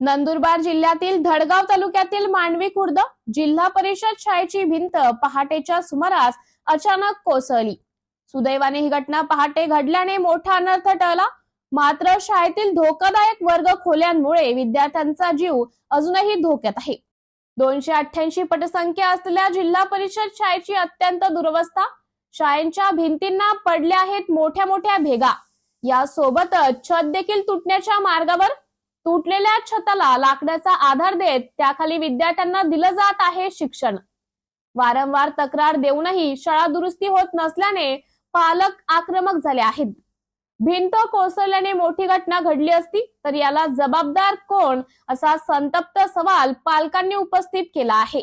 नंदुरबार जिल्ह्यातील धडगाव तालुक्यातील मांडवी खुर्द जिल्हा परिषद शाळेची भिंत पहाटेच्या सुमारास अचानक कोसळली. सुदैवाने ही घटना पहाटे घडल्याने मोठा अनर्थ टळला. मात्र शाळेतील धोकादायक वर्ग खोल्यांमुळे विद्यार्थ्यांचा जीव अजूनही धोक्यात आहे. दोनशे अठ्ठ्याऐंशी पटसंख्या असलेल्या जिल्हा परिषद शाळेची अत्यंत दुरवस्था शाळेच्या भिंतींना पडल्या आहेत मोठ्या मोठ्या भेगा. यासोबतच छत देखील तुटण्याच्या मार्गावर तुटलेल्या छताला लाकडाचा आधार देत त्याखाली विद्यार्थ्यांना दिलं जात आहे शिक्षण. वारंवार तक्रार देऊनही शाळा दुरुस्ती होत नसल्याने पालक आक्रमक झाले आहेत. भिंत कोसळल्याने मोठी घटना घडली असती तर याला जबाबदार कोण असा संतप्त सवाल पालकांनी उपस्थित केला आहे.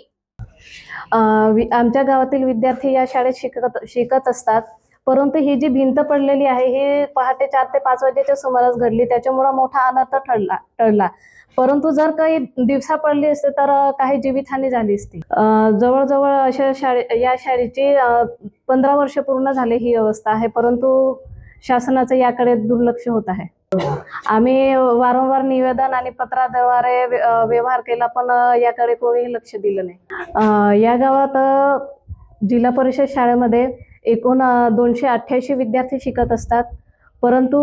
आमच्या गावातील विद्यार्थी या शाळेत शिकत शिकत असतात. परंतु ही जी भिंत पडलेली आहे ही पहाटे चार ते पाच वाजेच्या सुमारास घडली. त्याच्यामुळे मोठा अनर्थ ठरला टळला. परंतु जर काही दिवसा पडली असते तर काही जीवितहानी झाली असती. जवळजवळ अशा शाळे या शाळेची पंधरा वर्ष पूर्ण झाले ही अवस्था आहे. परंतु शासनाचं याकडे दुर्लक्ष होत आहे. आम्ही वारंवार निवेदन आणि पत्राद्वारे व्यवहार केला पण याकडे कोणीही लक्ष दिलं नाही. या गावात जिल्हा परिषद शाळेमध्ये एकूण दोनशे अठ्ठ्याऐंशी विद्यार्थी शिकत असतात. परंतु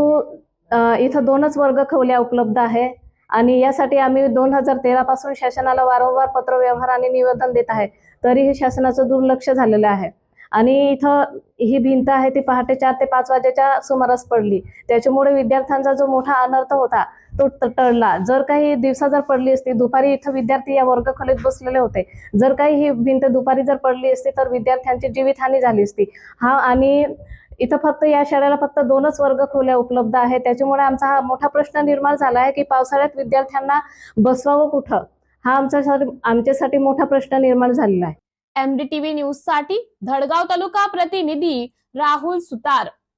इथं दोनच वर्ग खवल्या उपलब्ध आहे आणि यासाठी आम्ही दोन हजार तेरापासून शासनाला वारंवार पत्रव्यवहार आणि निवेदन देत आहे. तरीही शासनाचं दुर्लक्ष झालेलं आहे. आणि इथं ही भिंत आहे ती पहाटे चार ते पाच वाजेच्या सुमारास पडली. त्याच्यामुळे विद्यार्थ्यांचा जो मोठा अनर्थ होता तो ट- टळला. जर काही दिवसा जर पडली असती दुपारी इथं विद्यार्थी या वर्गखोलीत बसलेले होते. जर काही ही भिंत दुपारी जर पडली असती तर विद्यार्थ्यांची जीवितहानी झाली असती. हा आणि इथं फक्त या शाळेला फक्त दोनच वर्ग खोल्या उपलब्ध आहेत. त्याच्यामुळे आमचा हा मोठा प्रश्न निर्माण झाला आहे की पावसाळ्यात विद्यार्थ्यांना बसवावं कुठं? हा आमच्यासाठी आमच्यासाठी मोठा प्रश्न निर्माण झालेला आहे. एमडीटीव्ही न्यूजसाठी धडगाव तालुका प्रतिनिधी राहुल सुतार.